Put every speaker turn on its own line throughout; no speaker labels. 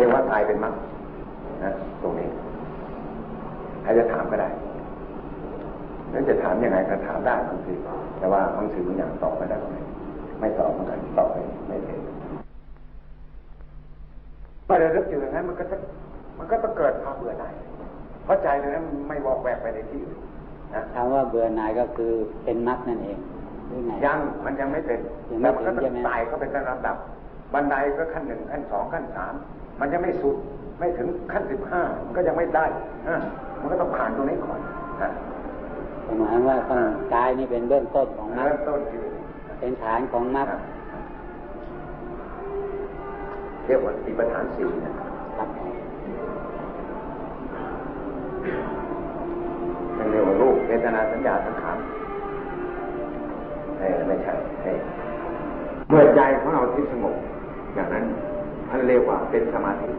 ถึงว่าตายเป็นมรรคนะตรงนี้ใครจะถามก็ได้แล้วจะถามยังไงก็ถามได้บางทีแต่ว่าบางสื่อบางอย่างตอบไม่ได้ก็ไม่ไม่ตอบเหมือนกันตอบไม่ไม่เป็นเมื่อเราลึกอยู่อย่างนั้นมันก็จะมันก็ต้องเกิดความเบื่อหน่ายเพราะใจเรานั้นไม่วอกแวกไปในที่อื่นนะ
คำว่าเบื่อหน่ายก็คือเป็นมรรคนั่นเองหรือไง
ยังมันยังไม่เป็น
ยังไม่
แต่มันก็ต้อ
ถึงใช่
ง
ไหม
ไต่เข้าไปตามลำดับ บันไดก็ขั้นหนึ่งขั้นสองขั้นสามมันยังไม่สุดไม่ถึงขั้นสิบห้ามันก็ยังไม่ได้อะมันก็ต้องผ่านตรงนี้ก่อนนะ
หมายว่าต้องกายนี่เป็นเบื้องต้นของมรร
เริ่
ค
มต้นที่
เป็นฐานของมรรค
เรียกว่าติปฐานสี่นะ
ครับ
มันเรียกว่ารูปเวทนาสัญญาสังขารเออไม่ใช่เออเมื่อใจของเราที่สงบ อย่างนั้นท่านเรียกว่าเป็นสมาธิ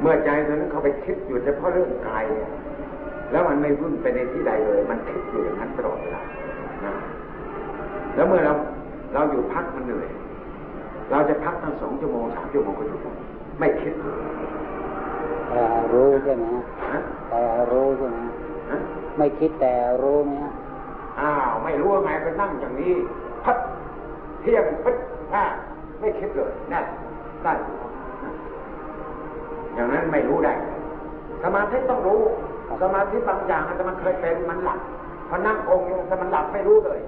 เมื่อใจตอนนั้นเขาไปคิดอยู่เฉพาะเรื่องกายเนี่ยแล้วมันไม่วุ่นไปในที่ใดเลย มันคิดอยู่อย่างนั้นตลอดเวลานะแล้วเมื่อเราเราอยู่พักมันเหนื่อย เราจะพักตั้งสองชั่วโมงสามชั่วโมงก็อยู่ได้ไม่คิดเลย
แต่รู้ใช่ไหมฮะ
นะ
แต่รู้ใช่ไหมฮะ
นะ
ไม่คิดแต่รู้ไหมฮะ
อ้าวไม่รู้ว่าไงไปนั่งอย่างนี้พัดเที่ยงพัดอ่า ไม่คิดเลยนั่นได้อย่างนั้นไม่รู้ได้ สมาธิต้องรู้ สมาธิบางอย่างอาจจะมันเคยเป็นมันหลับพอนั่งองค์เนี่ยถ้ามันหลับไม่รู้เลย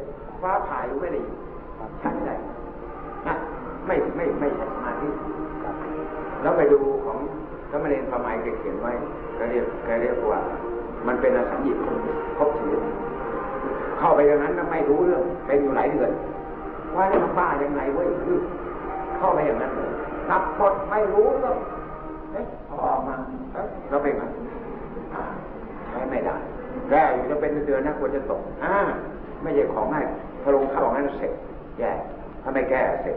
ฟ้าผ่าอยู่ไม่ได้ยินใช่ได้นะไม่ไม่ไม่ใช่สมาธิ
ครับ
แล้วไปดูของสมณเณรประมาแกเขียนไว้ก็เรียกแกเรียกว่า มันเป็นอสัญญิคนครบชีวิตเข้าไปอย่างนั้นนะไม่รู้เรื่องเป็นอยู่หลายเดือนว่านี่มันบ้ายังไงเว้ยคือ เข้าไปอย่างนั้นนับหมดไม่รู้ก็เอ๊ะพออกมาเอ๊ะเราเป็นไงอ่าใช้ไม่ได้แก้อยู่จะเป็นเดือนนะควรจะตกอ่าไม่ใช่ของง่ายพอลงข้าของนั้นเสร็จแย่ถ้าไม่แก้เสร็จ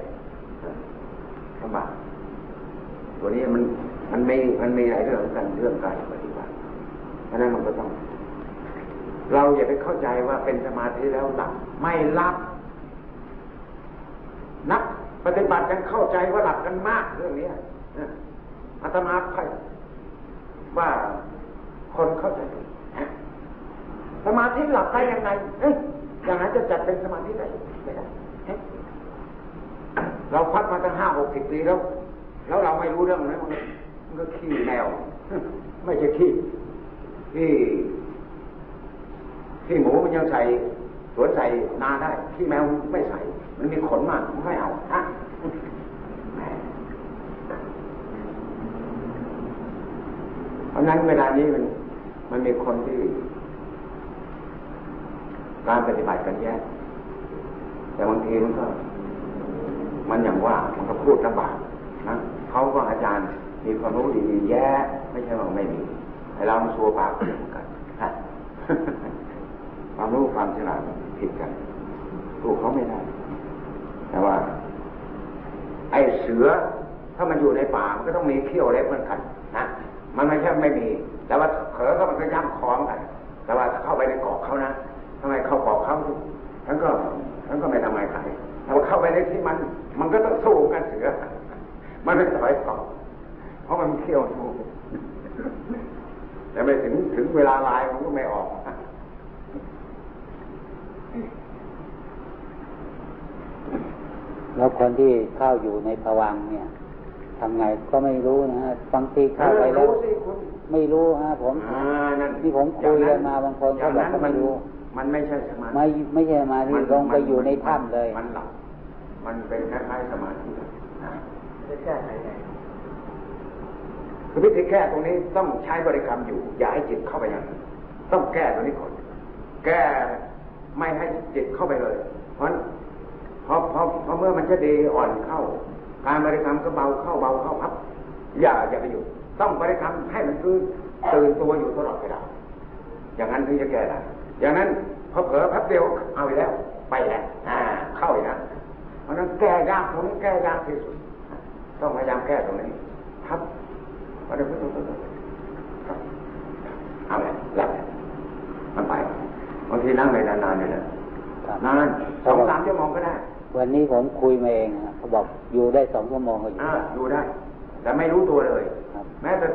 อ่าลำบากตัวนี้มันมันไม่มันมีหลายเรื่องกันเรื่องการปฏิบัติเพราะฉะนั้นมันก็ต้อง เราอย่าไปเข้าใจว่าเป็นสมาธิแล้วหลับไม่หลับนัก ปฏิบัติยังเข้าใจว่าหลับกันมากเรื่องนี้อาตมาใครว่าคนเข้าใจสมาธิหลับได้ยังไงอย่างนั้นจะจัดเป็นสมาธิได้ไม่ได้เราพักมาตั้งห้าหกสิบปีแล้ว แล้วเราไม่รู้เรื่องนั้นมันมันก็ขี้แมวไม่ใช่ขี้ขี้ขี้หมูมันยังใส่สวนใส่นาได้ขี้แมวไม่ใส่ มันมีขนมากมันไม่เอาฮะแหมเพ ราะฉะนั้นเวลานี้มัน มันมีคนที่ การปฏิบัติกันแยะแต่บางทีมันก็ มันอย่างว่ามันก็พูดลำบากนะเขาก็อาจารย์มีความรู้ดีๆแย่ไม่ใช่ว่าไม่มีให้เราสัวปากเหมือนกันความรู้ความฉลาดผิดกันถูกเขาไม่ได้ แต่ว่า ไอ้เสือถ้ามันอยู่ในป่ามันก็ต้องมีเขี้ยวเล็บเหมือนกัน มันไม่ใช่ไม่มี แต่ว่าเผลอก็มันก็ย่ำคอมอนกันแต่ว่าเข้าไปในเกาะเขานะทำไมเข้าเกาะเขาทั้งก็ทั้งก็ไม่ทำไมใครแต่ว่าเข้าไปในที่มัน มันก็ต้องสู้กันเสือ มันไม่ถอยเกาะเพราะมันเขี้ยวสู้แต่ไม่ถึงถึงเวลาลายมันก็ไม่ออก
แล้วคนที่เข้าอยู่ในภวังเนี่ย ทำไงก็ไม่รู้นะฮะบางทีเข้าไปแล้ว
รู้สิคุณ
ไม่รู้ฮะผม
อ่านั่น
ที่ผมคุยกันมาบางคนเขาบอก
ย่
เขาไม่รู้
มันไม่ใช่สมาธิ
ไม่ไม่ใช่มาที่
มัน
ลงไป
มัน
อยู่ในถ้ำเลย
มันหลับมันเป็นคล้ายๆสมาธินะ
จะแก้ไขไง
คือวิธีแก้ตรงนี้ต้องใช้บริกรรมอยู่ อย่าให้จิตเข้าไปอย่างนั้นต้องแก้ตรงนี้ก่อนแก้ไม่ให้จิตเข้าไปเลย เพราะเพราะเพราะเพราะเมื่อมันจะดีอ่อนเข้า การบริกรรมก็เบาเข้าเบาเข้าพับอย่าอย่าไปอยู่ต้องบริกรรมให้มันคือตื่นตัวอยู่ตลอดเวลาอย่างนั้นถึงจะแก้ได้อย่างนั้นพอเผลอพับเดียวเอาอีกแล้ว ไปแล้วอ่า เข้าอีกแล้วเพราะฉะนั้นแก้ยากตรงนี้แก้ยากที่สุดต้องพยายามแก้ตรงนี้พับพอเดี๋ยวครับเอาเลยหลับมันไปบางทีนั่งไปนานๆเนี่ยนะครับนานสองสามชั่วโมงก็ได้
วันนี้ผมคุยมาเองนะเขาบอกอยู่ได้สองชั่วโมงก็อยู่
อ่า
ได้
ดูได้ แต่ไม่รู้ตัวเลย
ครับ
แม้แต่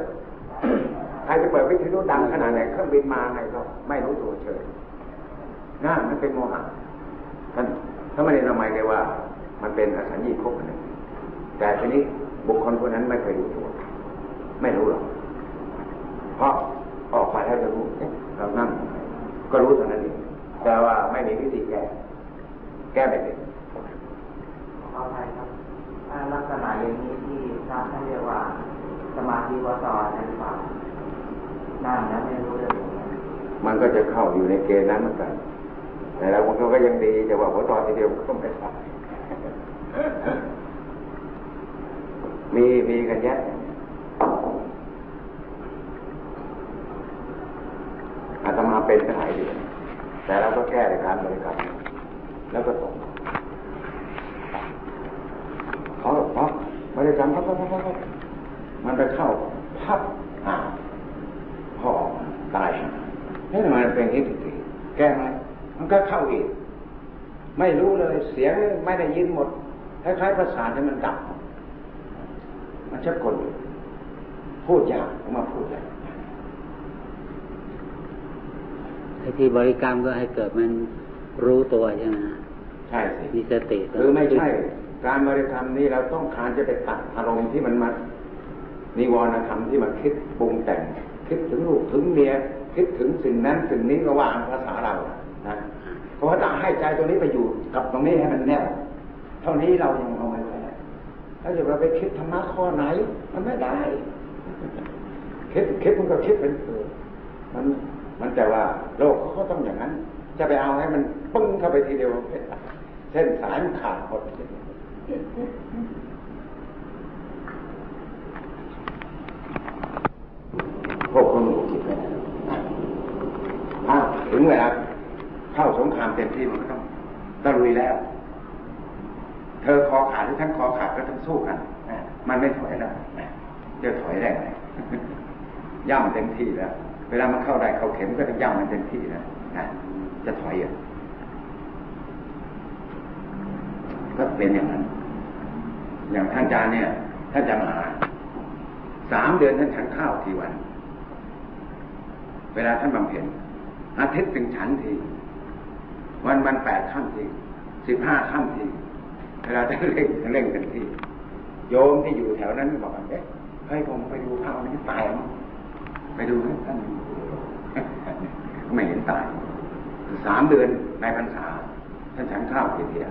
ใครจะเปิดวิทยุดังขนาดไหนเครื่องบินมาไงก็ไม่รู้ตัวเฉยน่ามันเป็นโมหะท่านถ้าไม่ได้ทำไมเลยว่า มันเป็นอสัญญีภพอันหนึ่งแต่ทีนี้บุคคลคนนั้นไม่เคยรู้ตัวไม่รู้หรอกเพราะออกมาแล้วจะรู้เอ๊ะเรานั่งก็รู้เท่านั้นเองแต่ว่าไม่มีวิธีแก้ แก้ไม่เป็น
ขออภัยครับถ้าลักษณะอย่างนี้ที่พระท่านเรียกว่า ส มาธิวสอนนั่นเปล่านั่งแล้วไม่รู้เรื่องเลย
มันก็จะเข้าอยู่ในเกณฑ์นั้นเหมือนกัน แต่แล้วมันก็ยังดีแต่ว่าหัวต่อทีเดียวก็ไม่ได้มีมีกันแยะอาตมาเป็นหลายเดือนแต่เราก็แก้ในการบริกรรมแล้วก็ตกเขาเพราะบริกรรมเขาเขาเขาเขา มันไปเข้าพับอ่าพ่อออกมาตายเฮ้ยมันเป็นอย่างนี้ทุกทีแก้ไหมมันก็เข้าอีก ไม่รู้เลยเสียงไม่ได้ยินหมดคล้ายๆประสาทให้มันดับ มันชักกลอยู่พูดยากผมมาพูดเลย
ไอ้ที่บริกรรมก็ให้เกิดมันรู้ตัวใช่ไหมฮะ
ใช่สิ
มีสติ
หรือไม่ใช่ การบริกรรมนี้เราต้องการจะไปตัดอารมณ์ที่มันมา นิวรณธรรมที่มันคิดปรุงแต่ง คิดถึงลูกถึงเมียคิดถึงสิ่งนั้นสิ่งนี้ก็ว่าภาษาเรานะเพราะว่าถ้าให้ใจตรงนี้ไปอยู่กับตรงนี้ให้มันแน่วเท่านี้เรายังเอาไม่ได้ถ้าเกิดเราไปคิดธรรมะข้อไหน มันไม่ได้คิดคิดมันก็คิดเป็นเออมันมันแต่ว่าโลกเขาก็ต้องอย่างนั้น จะไปเอาให้มันปึ้งเข้าไปทีเดียวเส้นสายมันขาดหมด พวกคนหนูคิดไม่ได้อ้าวถึงเวลาเข้าสงครามเต็มที่มันก็ต้องตะลุยแล้ว เธอคอขาดหรือท่านคอขาดก็ต้องสู้กันมันไม่ถอยแล้วจะถอยได้ไงย่ำเต็มที่แล้ว เวลามันเข้าได้เข้าเข็มก็ต้องย่ำมันเต็มที่แล้วนะจะถอยอะก็เป็นอย่างนั้น อย่างท่านอาจารย์เนี่ย ท่านจะมาสามเดือนท่านฉันข้าวทีวัน เวลาท่านบำเพ็ญอาทิตย์ถึงฉันที วันวันแปดค่ำทีสิบห้าค่ำที เวลาจะเร่งเร่งกันที โยมที่อยู่แถวนั้นบอกว่าเอ๊ะให้ผมไปดูพระนี้ตายมั้งไปดูนะท่านไม่เห็นตายสามเดือนในพรรษาท่านฉันข้าวทีเดียว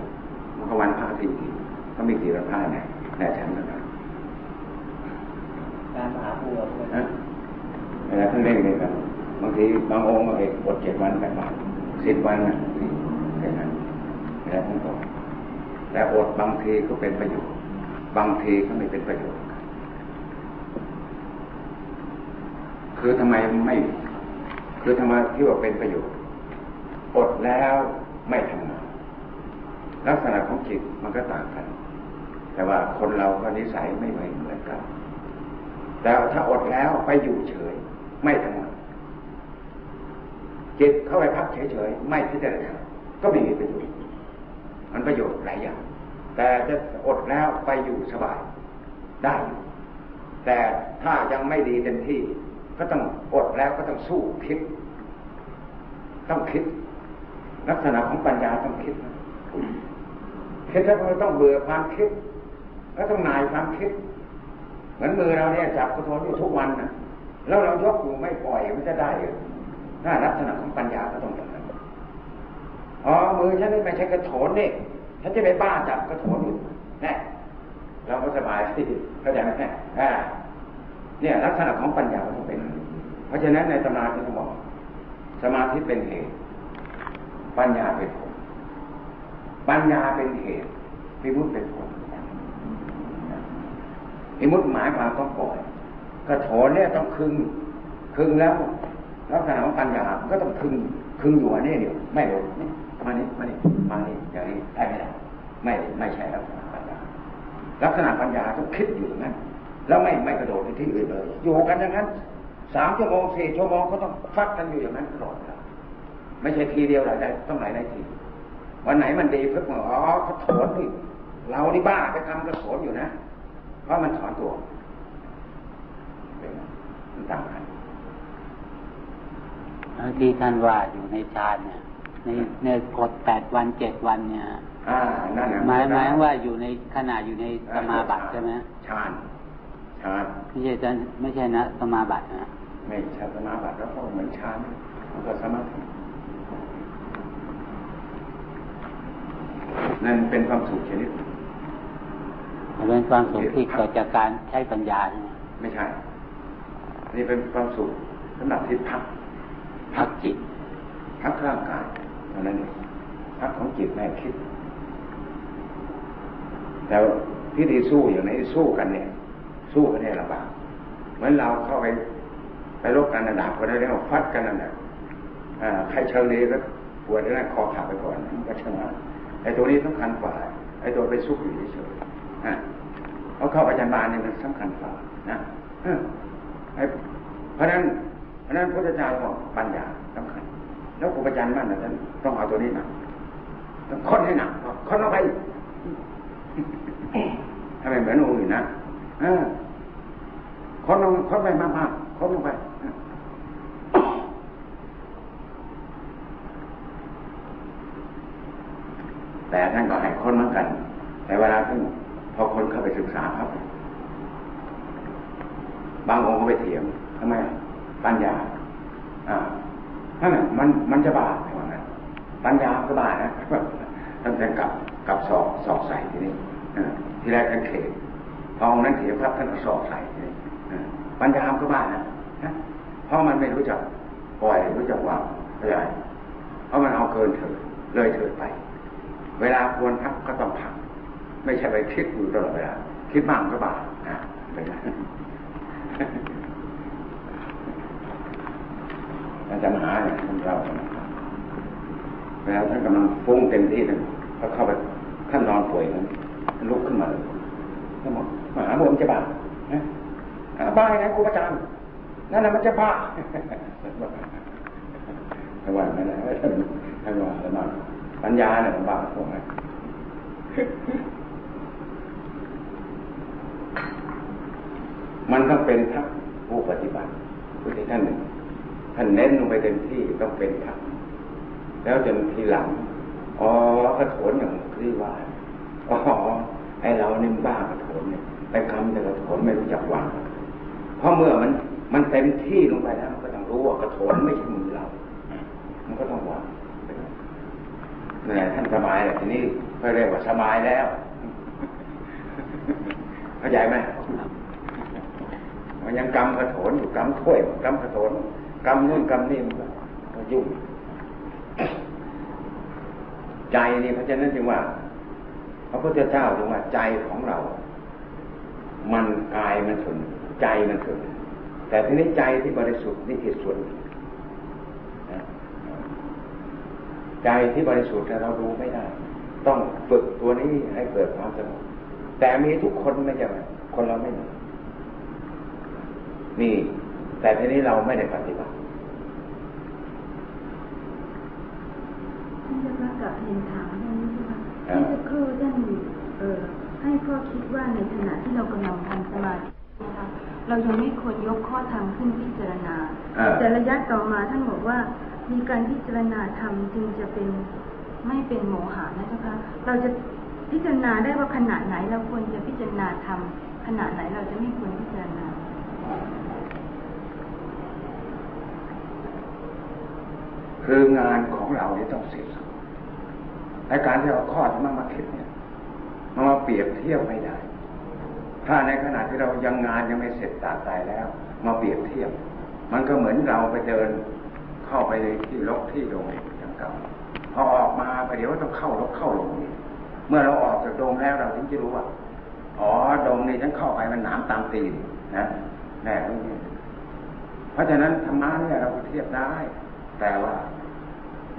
มันก็วันพระทีทีก็มีกี่วันพระไหนแน่ฉันนะครับ
การมหาภูมิ
นะเวลาท่านเร่งเลยครับ บางทีบางองค์ก็เอกอดเจ็ดวันแปดวันสิบวันนะแค่นั้นเวลาท่านบอกแต่อดบางทีก็เป็นประโยชน์ บางทีก็ไม่เป็นประโยชน์ คือทำไมไม่ คือทำไมที่ว่าเป็นประโยชน์ อดแล้วไม่ทำงานลักษณะของจิตมันก็ต่างกัน แต่ว่าคนเราก็นิสัยไม่เหมือนกันแต่ถ้าอดแล้วไปอยู่เฉย ไม่ทำงาน จิตเข้าไปพักเฉยๆไม่พิจารณาก็ไม่มีประโยชน์มันประโยชน์หลายอย่าง แต่จะอดแล้วไปอยู่สบายได้อยู่แต่ถ้ายังไม่ดีเต็มที่ ก็ต้องอดแล้วก็ต้องสู้คิด ต้องคิด ลักษณะของปัญญาต้องคิดนะคิดแล้วเราต้องเบื่อความคิด แล้วต้องนายความคิด เหมือนมือเราเนี่ยจับกระโถนอยู่ทุกวันนะแล้วเรายกอยู่ไม่ปล่อยมันจะได้หรอ น่าลักษณะของปัญญาก็ต้องอย่างนั้นอ๋อมือฉันนี่ไม่ใช่กระโถนนี่ฉันจะไปบ้าจับกระโถนอยู่แน่เราก็สบายสิเข้าใจไหมแน่อ่าเนี่ยลักษณะของปัญญามันต้องเป็น เพราะฉะนั้นในตำรานที่เขาบอกสมาธิเป็นเหตุ ปัญญาเป็นผล ปัญญาเป็นเหตุพิมุตเป็นผลพิมุตหมายความต้องปล่อยกระโถนเนี่ยต้องคึงคึงแล้ว ลักษณะของปัญญาก็ต้องคึงคึงอยู่อันนี้เดียวไม่ลงนี่มานี่มานี่มานี่อย่างนี้ได้ไม่ได้ไม่ไม่ใช่ลักษณะปัญญาลักษณะปัญญาต้องคิดอยู่อย่างนั้นแล้วไม่ไม่กระโดดไปที่อื่นเลยอยู่กันอย่างนั้นสามชั่วโมงสี่ชั่วโมงก็ต้องฟักกันอยู่อย่างนั้นตลอดไม่ใช่ทีเดียวหลายได้ต้องหลายหลายทีวันไหนมันดีเพิ่งอ๋อกระโถนนี่เรานี่บ้าไปทำกระโถนอยู่นะ เพราะมันถอนตัวเป็นมันต่างกัน
ที่ท่านว่าอยู่ในฌานเนี่ย ในในกฎแปดวันเจ็ดวันเนี่ย
อ่านั่นน่ะ
หมายหมายว่าอยู่ในขณะอยู่ในสมาบัติใช่ไหม
ฌานฌาน
ไม่ใช่จะไม่ใช่นะสมาบัตินะ
ไม่ใช่สมาบัติแล้วก็เหมือนฌานมันก็สมาธินั่นเป็นความสุขชนิด
มันเป็นความสุขที่เกิดจากการใช้ปัญญาใช่ไหม
ไม่ใช่ นี่เป็นความสุขสำหรับที่พัก
พั พักจิต
พักร่างกายเท่านั้นเองพักของจิตแม่คิด แต่พิธีสู้อย่างนี้สู้กันเนี่ย สู้กันเนี่ยลำบากเหมือนเราเข้าไปไปรบกันระดับกันได้แล้วฟัดกันนั่นแหละใครเชิงนี้ก็ปวดแล้วคอขาดไปก่อนมันก็ชนะไอ้ตัวนี้สำคัญกว่าไอ้ตัวไปสู้อยู่เฉยๆอะเอาเข้าอาจารย์บานเนี่ยมันสำคัญกว่านะเออไอ้เพราะฉะนั้น เพราะนั้นพระเจ้าบอกปัญญาสำคัญ แล้วครูอาจารย์มั่นนะท่านต้องเอาตัวนี้หนักต้องค้นให้หนักค้นลงไปทำไมเหมือนองค์อื่นนะค้นลงค้นไปมากๆค้นลงไปแต่ท่านก็ให้ค้นเหมือนกัน แต่เวลาท่านพอคนเข้าไปศึกษาครับ บางองค์ก็ไปเถียงทำไม ปัญญา อ่านั่นแหละมันมันจะบาปในวันนั้นปัญญาก็บาปนะท่านจะกลับกับสอบสอบใส่ทีนี้อ่ทีแรกท่านเขตพอองนั้นเถียงพับท่านก็สอบใส่ทีนี้อ่ปัญญาก็บาปนะนะเพราะมันไม่รู้จักปล่อยรู้จักวางเข้าใจเพราะมันเอาเกินเถิดเลยเถิดไป เวลาควรพักก็ต้องพักไม่ใช่ไปคิดอยู่ตลอดเวลาคิดมากก็บาปนะเป็นไอาจารย์มหาเนี่ยท่านเล่าให้ฟังเวลาท่านกำลังฟุ้งเต็มที่ท่านก็เข้าไปท่านนอนป่วยนั้นท่านลุกขึ้นมาเลยท่านบอกมหาบุญจะบ้านะอ่าบ้าไงครูอาจารย์นั่นแหละมันจะบ้าท่านว่าไม่ได้ท่านท่านว่าแล้วมาปัญญาเนี่ยมันบ้าพวกนั้นมันต้องเป็นทักผู้ปฏิบัติผู้ที่ท่านหนึ่ง ท่านเน้นลงไปเต็มที่ต้องเป็นธรรมแล้วจนทีหลังอ๋อกระโถนอย่างที่ว่าอ๋อไอเรานี่บ้ากระโถนเนี่ยไปคำแต่กระโถนไม่รู้จักวางเพราะเมื่อมันมันเต็มที่ลงไปแล้วมันก็ต้องรู้ว่ากระโถนไม่ใช่มือเรา มันก็ต้องวางนี่นแหละท่านสบายแหละทีนี้เขาเรียกว่าสบายแล้วเข้าใจไหมมันยังกำกระโถนอยู่กำถ้วยกำกระโถน กำนู่นกำนี่มันก็ยุ่ง ใจนี่เพราะฉะนั้นจึงว่าพระพุทธเจ้าจึงว่าใจของเรา มันกายมันส่วนใจมันส่วนแต่ทีนี้ใจที่บริสุทธิ์นี่อีกส่วนใจที่บริสุทธิ์เราดูไม่ได้ ต้องฝึกตัวนี้ให้เกิดความสงบแต่มีทุกคนไม่ใช่ไหมคนเราไม่มีมี แต่ทีนี้เราไม่ได้ปฏิบัติ
ท่านจะมากับเรียนถามท่านนี้ใช่ไหมที่จะครู่ท่านเอ่อให้ข้อคิดว่าในขณะที่เรากำลังทำสมาธินะคะเรายังไม่ควรยกข้อธรรมขึ้นพิจารณา
อ่า
แต่ระยะต่อมาท่านบอกว่า มีการพิจารณาธรรมจึงจะเป็นไม่เป็นโมหะนะเจ้าคะเราจะพิจารณาได้ว่าขณะไหนเราควรจะพิจารณาธรรมขณะไหนเราจะไม่ควรพิจารณา
คืองานของเรานี่ต้องเสร็จไอการที่เอาข้อธรรมะมาคิดเนี่ยมันมาเปรียบเทียบไม่ได้ ถ้าในขณะที่เรายังงานยังไม่เสร็จตาตายแล้ว มาเปรียบเทียบ มันก็เหมือนเราไปเดิน เข้าไปในที่ลกที่โดงอย่างเก่าพอออกมาไปเดี๋ยวต้องเข้าลกเข้าลงอีกเมื่อเราออกจากโดงแล้วเราถึงจะรู้ว่าอ๋อโดงนี้ฉันเข้าไปมันหนามตามตีนนะแน่ตรงนี้เพราะฉะนั้นธรรมะเนี่ยเราเทียบได้ แต่ว่า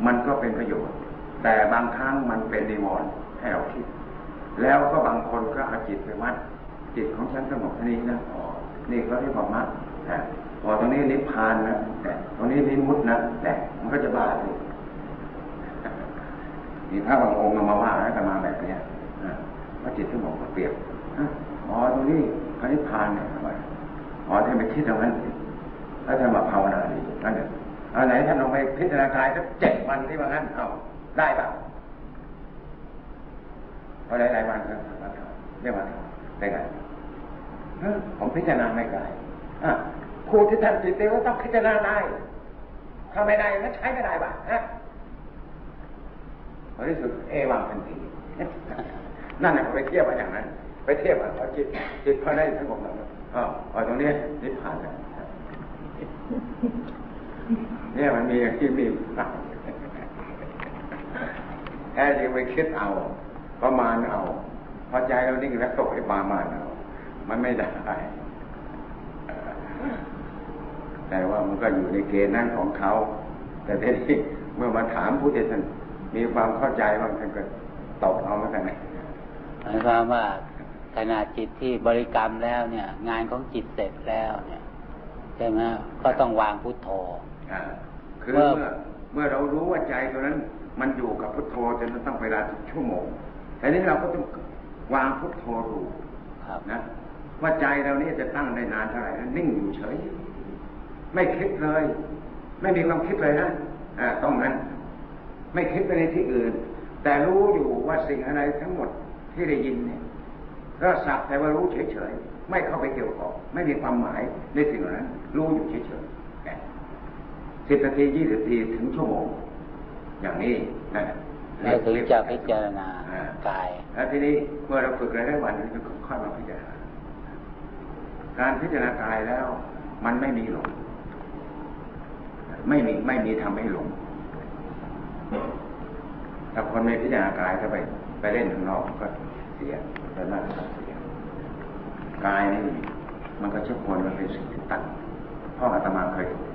มันก็เป็นประโยชน์ แต่บางครั้งมันเป็นนิวรณ์ให้เราคิด แล้วก็บางคนก็เอาจิตไปมัด จิตของฉันสงบเท่นี้นะอ๋อนี่ก็เรียกว่ามัดนะพอตรงนี้นิพพานนะแต่ตรงนี้นิมุตนะแต่มันก็จะบ้าเลยมีพระบางองค์มาว่าแล้วแต่มาแบบเนี้ยนะว่าจิตสงบก็เปรียบอ๋อตรงนี้พระนิพพานเนี่ยทำไมอ๋อท่านไปคิดตรงนั้นสิแล้วท่านมาภาวนาดีนั่นเอง เอาไหนท่านลองไปพิจารณากายสักเจ็ดวันที่ว่างั้นเอาได้เปล่าพอหลายๆวันก็มาทำเรียกว่าได้ไงเอ้อผมพิจารณาไม่กายอะครูที่ท่านติดเตียวก็ต้องพิจารณาได้ถ้าไม่ได้ก็ใช้ไม่ได้ป่ะฮะในที่สุดเอวังทันทีนั่นแหละไปเทียบกันอย่างนั้น ไปเทียบกันพอจิตจิตพอได้สงบแล้วอ๋ออ๋อตรงนี้นิพพานแล้ว เนี่ยมันมีที่มีแค่ยังไปคิดเอา ประมาณเอาพอใจเรานิ่งแล้วก็ไปประมาณเอา มันไม่ได้แต่ว่ามันก็อยู่ในเกณฑ์นั้นของเขา แต่ทีนี้เมื่อมาถามผู้ที่ท่านมีความเข้าใจบางท่านก็ตอบเอามาแต่ไหน
หมายความว่าขณะจิตที่บริกรรมแล้วเนี่ย งานของจิตเสร็จแล้วเนี่ยใช่ไหมก็ต้องวางพุทโธ
คือ
เมื่
เมื่
อ
อเมื่อเรารู้ว่าใจตัวนั้น มันอยู่กับพุทโธจนต้องเวลาชั่วโมงแต่นี้เราก็ต้องวางพุทโธดู
ครับ
นะว่าใจเรานี่จะตั้งได้นานเท่าไหร่นะนิ่งอยู่เฉย ไม่คิดเลย ไม่มีความคิดเลยนะอ่าต้องนั้น ไม่คิดไปในที่อื่น แต่รู้อยู่ว่าสิ่งอะไรทั้งหมดที่ได้ยินเนี่ยก็สักแต่ว่ารู้เฉยๆไม่เข้าไปเกี่ยวข้องไม่มีความหมายในสิ่งเหล่านั้น รู้อยู่เฉยๆ สิบนาทียี่สิบนาทีถึงชั่วโมง อย่างนี้นะ
แล้วถึงจะพิจารณา
อ่
กาย
แล้วทีนี้เมื่อเราฝึกหลายๆวันก็ค่อยมาพิจารณาการพิจารณากายแล้ว มันไม่มีหลงไม่มีไม่มีทำให้หลงถ้าคนไม่พิจารณากายถ้าไป ไปเล่นข้างนอกก็เสียแต่นั่นก็เสียกายนี่มันก็เชื่อคนมันเป็นสิ่งที่ตั้งพ่ออาตมาเคยถูก